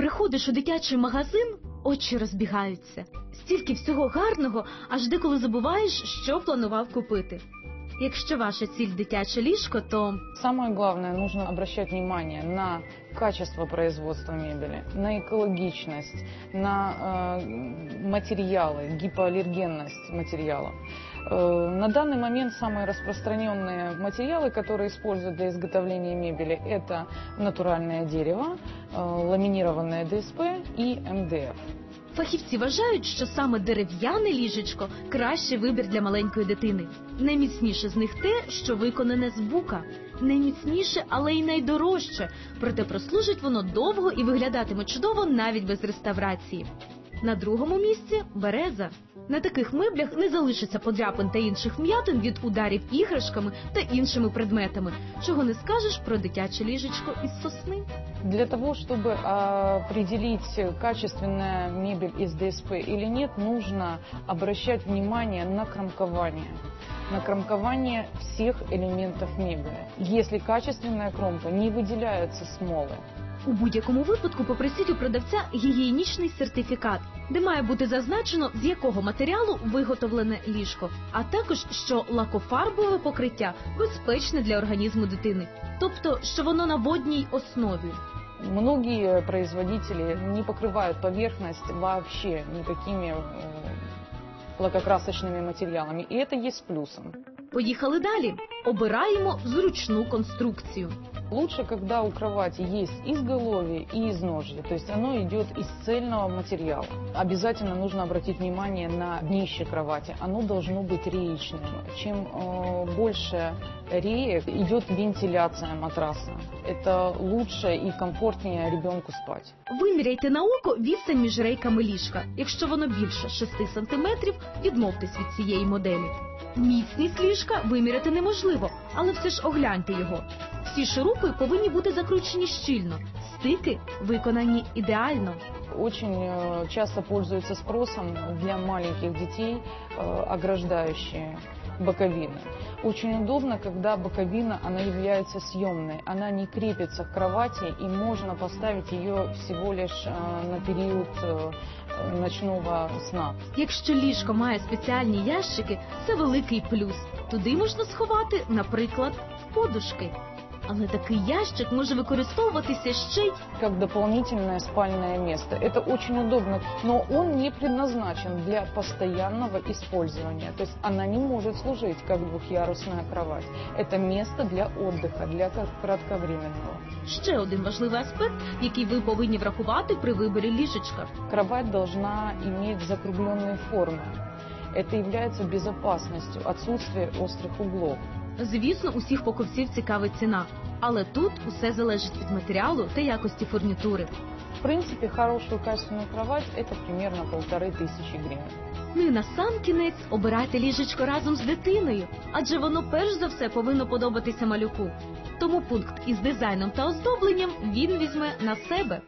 Приходиш у дитячий магазин, очі розбігаються. Стільки всього гарного, аж деколи забуваєш, що планував купити. Якщо ваша ціль дитяче ліжко, то Самое главное, нужно обращать внимание на качество производства мебели, на экологичность, на э, материалы, гипоаллергенность материалов. Э, на данный момент самые распространенные материалы, которые используют для изготовления мебели, это натуральное дерево, э, ламинированное ДСП и МДФ. фахівці вважають, що саме дерев'яне ліжечко кращий вибір для маленької дитини. Найміцніше з них те, що виконане з бука. Найміцніше, але й найдорожче. Проте прослужить воно довго і виглядатиме чудово навіть без реставрації. На другому місці береза. На таких меблях не залишиться подряпин та інших вм'ятин від ударів іграшками та іншими предметами, чого не скажеш про дитяче ліжечко із сосни. Для того, чтобы а, определить, качественная мебель из ДСП или нет, нужно обращать внимание на кромкование на кромкование всех элементов мебели. Если качественная кромка, не выделяются смолы. У будь-якому випадку попросіть у продавця гігієнічний сертифікат, де має бути зазначено, з якого матеріалу виготовлене ліжко, а також що лакофарбове покриття безпечне для організму дитини, тобто що воно на водній основі. Многие производители не покрывают поверхность вообще никакими э, лакокрасочными материалами, и это есть плюсом. Поїхали далі. Обираємо зручну конструкцію. Лучше, когда у кровати есть изголовье и изножье, то есть оно идет из цельного материала. Обязательно нужно обратить внимание на днище кровати. Оно должно быть реечным. Чем э, больше реек, идет вентиляция матраса. Это лучше и комфортнее ребенку спать. Виміряйте на око відстань між рейками ліжка. Якщо воно більше 6 см, відмовтесь від цієї моделі. Міцність ліжка виміряти неможливо, але все ж огляньте його. Всі шурупи повинні бути закручені щільно, стики виконані ідеально. Очень э, часто пользуются спросом для маленьких детей э, ограждающие боковины. Очень удобно, когда боковина, она является съемной, она не крепится к кровати и можно поставить ее всего лишь э, на период э, ночного сна. Якщо ліжко має спеціальні ящики, це великий плюс. Туди можна сховати, наприклад, подушки. Але такий ящик може використовуватися ще й как дополнительное спальное место. Это очень удобно, но он не предназначен для постоянного использования. То есть она не может служить как двухъярусная кровать. Это место для отдыха, для кра- кратковременного. ще один важливий аспект, який ви повинні врахувати при виборі ліжечка. Кровать должна иметь закругленные формы. Это является безопасностью, отсутствие острых углов. Звісно, усіх покупців цікавить ціна, але тут усе залежить від матеріалу та якості фурнітури. В принципе, хорошую качественную кровать это примерно полторы тысячи гривен. Ну і на сам кінець обирайте ліжечко разом з дитиною, адже воно перш за все повинно подобатися малюку. Тому пункт із дизайном та оздобленням він візьме на себе.